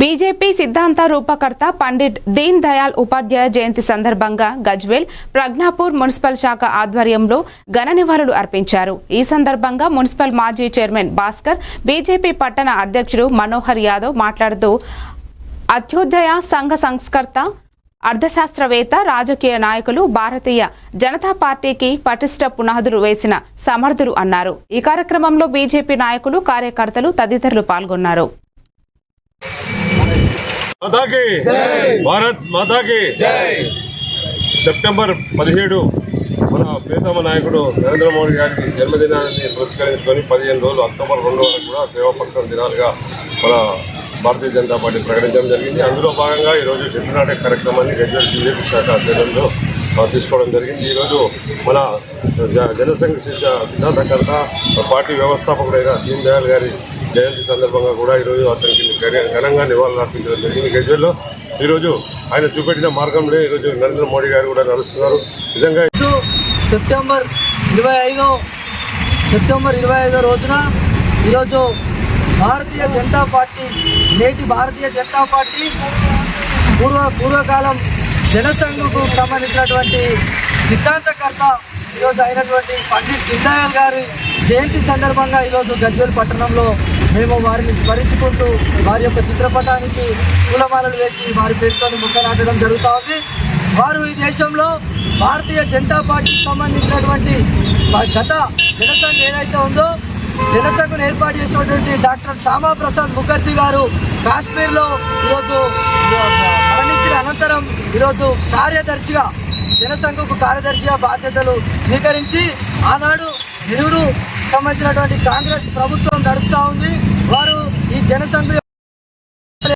BJP సిద్ధాంత రూపకర్త పండిట్ దీన్ దయాల్ ఉపాధ్యాయ జయంతి సందర్భంగా Gajwel Pragnapur municipal శాఖ ఆధ్వర్యంలో ఘన నివాళులు అర్పించారు. ఈ సందర్భంగా మున్సిపల్ మాజీ చైర్మన్ భాస్కర్ బీజేపీ పట్టణ అధ్యక్షుడు మనోహర్ యాదవ్ మాట్లాడుతూ అత్యోదయ సంఘ సంస్కర్త అర్థశాస్త్రవేత్త రాజకీయ నాయకులు భారతీయ జనతా పార్టీకి పటిష్ట పునాదులు వేసిన సమర్థులు అన్నారు. ఈ కార్యక్రమంలో బీజేపీ నాయకులు కార్యకర్తలు తదితరులు పాల్గొన్నారు. మాతా కి భారత్ మాతా కి సెప్టెంబర్ పదిహేడు మన ప్రియతమ నాయకుడు నరేంద్ర మోడీ గారికి జన్మదినాన్ని పురస్కరించుకొని పదిహేను రోజులు అక్టోబర్ రెండు వరకు కూడా సేవా పథకం దినాలుగా మన భారతీయ జనతా పార్టీ ప్రకటించడం జరిగింది. అందులో భాగంగా ఈరోజు చెట్టు నాటే కార్యక్రమాన్ని గజ్వేల్ బీజేపీ శాఖ ఆధ్వర్యంలో తీసుకోవడం జరిగింది. ఈరోజు మన జనసంఘ సిద్ధ సిద్ధాంతకర్త పార్టీ వ్యవస్థాపకుడైన దీన్ దయాళ్ గారి జయంతి సందర్భంగా కూడా ఈరోజు అతనికి ఘనంగా నివాళులు అర్పించడం జరిగింది. గజ్వేల్లో ఈరోజు ఆయన చూపెట్టిన మార్గంలో ఈరోజు నరేంద్ర మోడీ గారు కూడా నడుస్తున్నారు. నిజంగా సెప్టెంబర్ ఇరవై ఐదో సెప్టెంబర్ ఇరవై ఐదో రోజున ఈరోజు భారతీయ జనతా పార్టీ నేటి భారతీయ జనతా పార్టీ పూర్వ పూర్వకాలం జనసంఘకు సంబంధించినటువంటి సిద్ధాంతకర్త ఈరోజు అయినటువంటి పండిట్ దీన్దయాళ్ గారి జయంతి సందర్భంగా ఈరోజు గజ్వేల్ పట్టణంలో మేము వారిని స్మరించుకుంటూ వారి యొక్క చిత్రపటానికి పూలమాలలు వేసి వారి పేరుతో ముక్కలాటడం జరుగుతూ ఉంది వారు ఈ దేశంలో భారతీయ జనతా పార్టీకి సంబంధించినటువంటి గత జనసంఘ ఏదైతే ఉందో జనసంఘను ఏర్పాటు చేసినటువంటి డాక్టర్ శ్యామా ప్రసాద్ ముఖర్జీ గారు కాశ్మీర్లో ఈరోజు మరణించిన అనంతరం ఈరోజు కార్యదర్శిగా జనసంఘకు కార్యదర్శిగా బాధ్యతలు స్వీకరించి ఆనాడు నెహ్రూ సంబంధించినటువంటి కాంగ్రెస్ ప్రభుత్వం నడుస్తూ ఉంది వారు ఈ జనసంఘ